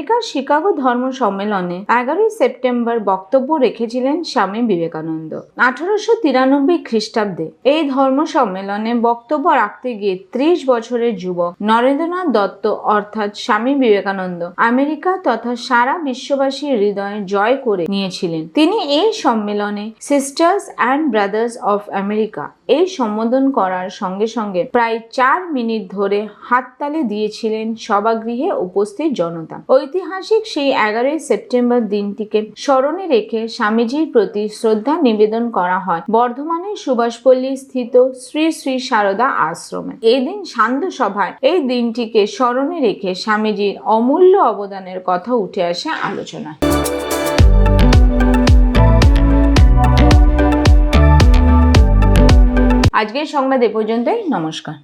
আমেরিকার শিকাগো ধর্ম সম্মেলনে এগারোই সেপ্টেম্বর বক্তব্য রেখেছিলেন স্বামী বিবেকানন্দ। আঠারোশো তিরানব্বই খ্রিস্টাব্দে এই ধর্ম সম্মেলনে বক্তব্য রাখতে গিয়ে ত্রিশ বছরের যুবক নরেন্দ্রনাথ দত্ত অর্থাৎ স্বামী বিবেকানন্দ আমেরিকা তথা সারা বিশ্ববাসীর হৃদয়ে জয় করে নিয়েছিলেন। তিনি এই সম্মেলনে sisters and brothers of America এই সম্বোধন করার সঙ্গে সঙ্গে প্রায় চার মিনিট ধরে হাততালি দিয়েছিলেন সভাগৃহে উপস্থিত জনতা। ঐতিহাসিক সেই এগারোই সেপ্টেম্বর দিনটিকে স্মরণে রেখে স্বামীজির প্রতি শ্রদ্ধা নিবেদন করা হয়। বর্ধমানের সুভাষপল্লী স্থিত শ্রী শ্রী সারদা আশ্রমে। এই দিন সান্ধ্য সভায় এই দিনটিকে স্মরণে রেখে স্বামীজির অমূল্য অবদানের কথা উঠে আসে আলোচনায়। আজকের সংবাদ এ পর্যন্তই। নমস্কার।